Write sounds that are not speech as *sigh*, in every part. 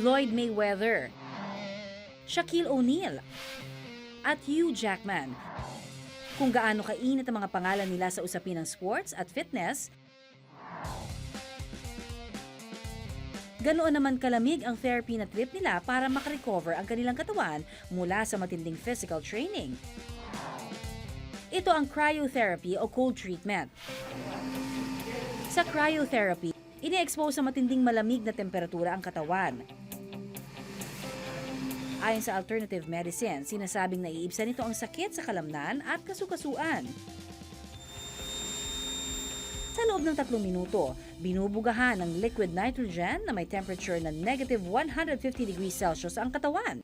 Floyd Mayweather, Shaquille O'Neal, at Hugh Jackman. Kung gaano kainit ang mga pangalan nila sa usapin ng sports at fitness, ganoon naman kalamig ang therapy na trip nila para makarecover ang kanilang katawan mula sa matinding physical training. Ito ang cryotherapy o cold treatment. Sa cryotherapy, ini-expose sa matinding malamig na temperatura ang katawan. Ayon sa alternative medicine, sinasabing naiibsan nito ang sakit sa kalamnan at kasukasuan. Sa loob ng tatlong minuto, binubugahan ng liquid nitrogen na may temperature na negative 150 degrees Celsius ang katawan.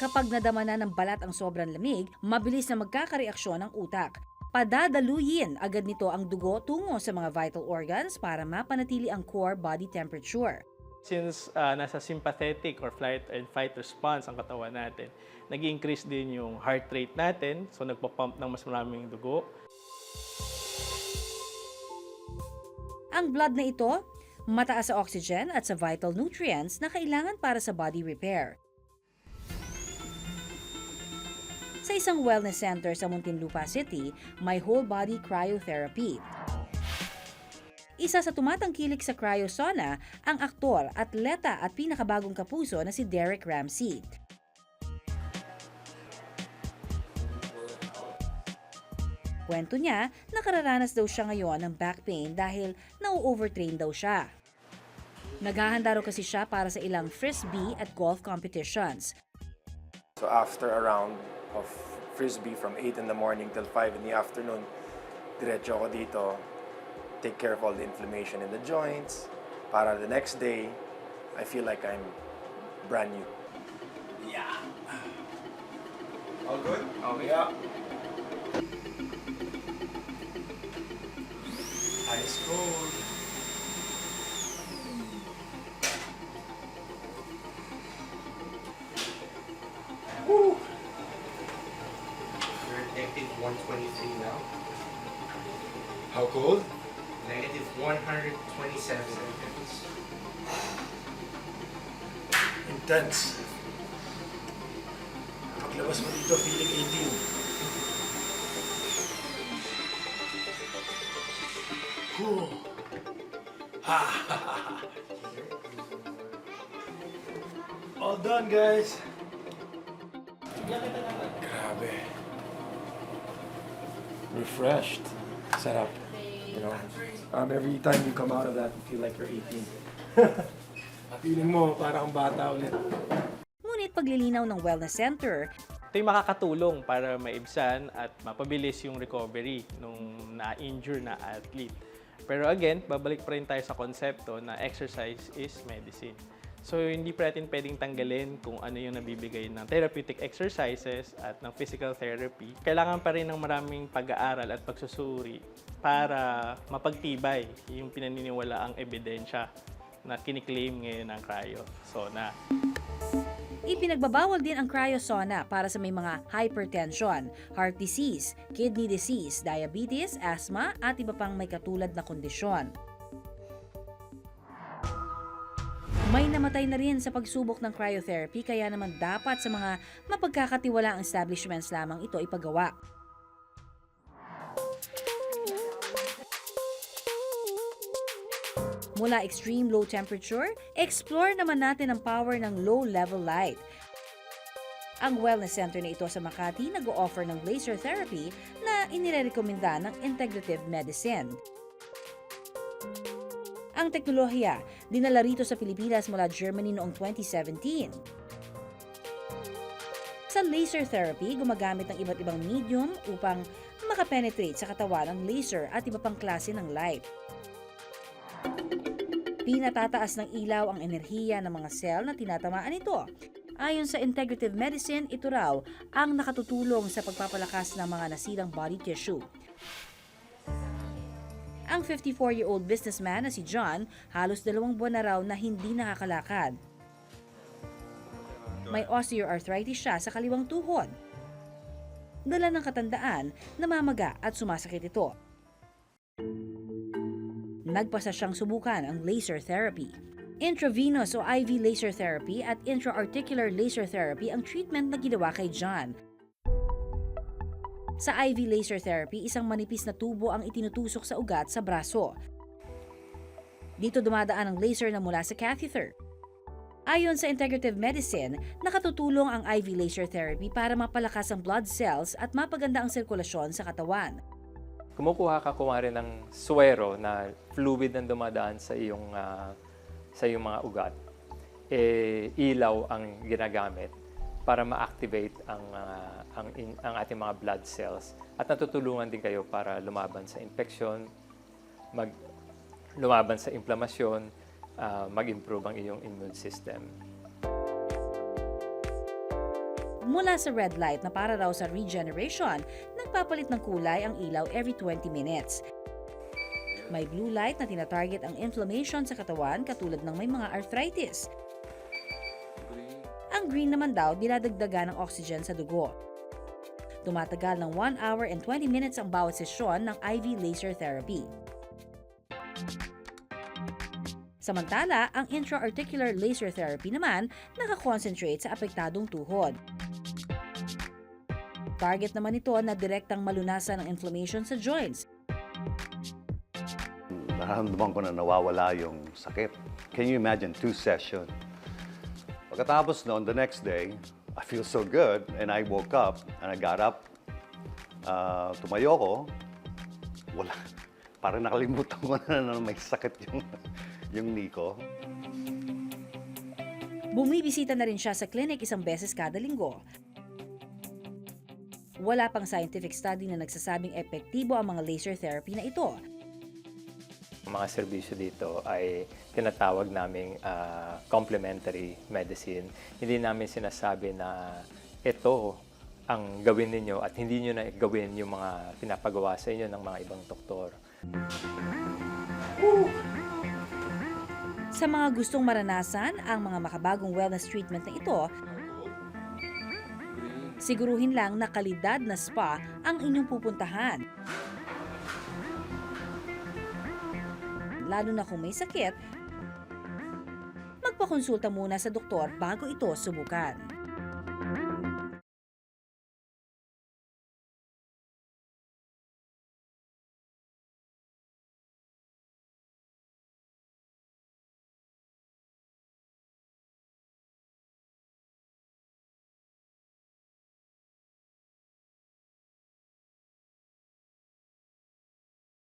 Kapag nadama na ng balat ang sobrang lamig, mabilis na magkakareaksyon ang utak. Padadaluyin agad nito ang dugo tungo sa mga vital organs para mapanatili ang core body temperature. Since ah, nasa sympathetic or flight and fight response ang katawan natin, nag increase din yung heart rate natin, so nagpa-pump ng mas maraming dugo. Ang blood na ito, mataas sa oxygen at sa vital nutrients na kailangan para sa body repair. Sa isang wellness center sa Muntinlupa City, may whole body cryotherapy. Isa sa tumatangkilik sa cryosona ang aktor, atleta at pinakabagong kapuso na si Derek Ramsey. Kwento niya, nakararanas daw siya ngayon ng back pain dahil nau-overtrain daw siya. Naghahanda raw kasi siya para sa ilang frisbee at golf competitions. So after a round of frisbee from 8 in the morning till 5 in the afternoon, diretso ako dito, take care of all the inflammation in the joints, para the next day, I feel like I'm brand new. Yeah. All good? Okay. Yeah. Ice cold. Woo! You're at negative 123 now. How cold? Negative 127 seconds. Intense. Paglabas mo dito, feeling 18. Whew. *laughs* All done, guys. Grabe. Refreshed. Sarap. You know, um, every time you come out of that, you feel like you're 18. *laughs* Feeling mo, parang bata ulit. Ngunit paglilinaw ng wellness center, Ito yung makakatulong para maibsan at mapabilis yung recovery nung na-injure na athlete. Pero again, babalik pa rin tayo sa konsepto na exercise is medicine. So, hindi pa natin pwedeng tanggalin kung ano yung nabibigay ng therapeutic exercises at ng physical therapy. Kailangan pa rin ng maraming pag-aaral at pagsusuri para mapagtibay yung pinaniniwala ang ebidensya na kiniklaim ngayon ng cryo. So, na ipinagbabawal din ang cryosona para sa may mga hypertension, heart disease, kidney disease, diabetes, asthma at iba pang may katulad na kondisyon. May namatay na rin sa pagsubok ng cryotherapy kaya naman dapat sa mga mapagkakatiwalaang establishments lamang ito ipagawa. Mula extreme low temperature, explore naman natin ang power ng low level light. Ang wellness center na ito sa Makati nag-o-offer ng laser therapy na inirekomenda ng integrative medicine. Ang teknolohiya, dinala rito sa Pilipinas mula Germany noong 2017. Sa laser therapy, gumagamit ng iba't ibang medium upang makapenetrate sa katawan ng laser at iba pang klase ng light. Pinatataas ng ilaw ang enerhiya ng mga cell na tinatamaan nito. Ayon sa integrative medicine, ito raw ang nakatutulong sa pagpapalakas ng mga nasirang body tissue. Ang 54-year-old businessman na si John, halos dalawang buwan na raw na hindi nakakalakad. May osteoarthritis siya sa kaliwang tuhod. Dala ng katandaan, namamaga at sumasakit ito. Nagpasa siyang subukan ang laser therapy. Intravenous o IV laser therapy at intra-articular laser therapy ang treatment na ginawa kay John. Sa IV laser therapy, isang manipis na tubo ang itinutusok sa ugat sa braso. Dito dumadaan ang laser na mula sa catheter. Ayon sa integrative medicine, nakatutulong ang IV laser therapy para mapalakas ang blood cells at mapaganda ang sirkulasyon sa katawan. kumukuha ka kumari ng suwero na fluid na dumadaan sa iyong ah, sa iyong mga ugat eh ilaw ang ginagamit para ma-activate ang ah, ang in- ang ating mga blood cells at natutulungan din kayo para lumaban sa infection mag lumaban sa inflamasyon ah, mag-improve ang iyong immune system Mula sa red light na para raw sa regeneration, nagpapalit ng kulay ang ilaw every 20 minutes. May blue light na tinatarget ang inflammation sa katawan katulad ng may mga arthritis. Ang green naman daw dinadagdagan ng oxygen sa dugo. Tumatagal ng 1 hour and 20 minutes ang bawat sesyon ng IV laser therapy. Samantala, ang intra-articular laser therapy naman nakakonsentrate sa apektadong tuhod. Target naman ito na direktang malunasan ang inflammation sa joints. nararamdaman ko na nawawala yung sakit. Can you imagine two session? Pagkatapos noon, the next day, I feel so good and I woke up and I got up. Uh, tumayo ko. Wala. Parang nakalimutan ko na na may sakit yung, yung knee ko. Bumibisita na rin siya sa clinic isang beses kada linggo. Wala pang scientific study na nagsasabing epektibo ang mga laser therapy na ito. Mga serbisyo dito ay tinatawag naming ah, complementary medicine. Hindi namin sinasabi na ito ang gawin ninyo at hindi nyo na gawin yung mga pinapagawa sa inyo ng mga ibang doktor. Sa mga gustong maranasan ang mga makabagong wellness treatment na ito, siguruhin lang na kalidad na spa ang inyong pupuntahan. Lalo na kung may sakit, magpakonsulta muna sa doktor bago ito subukan.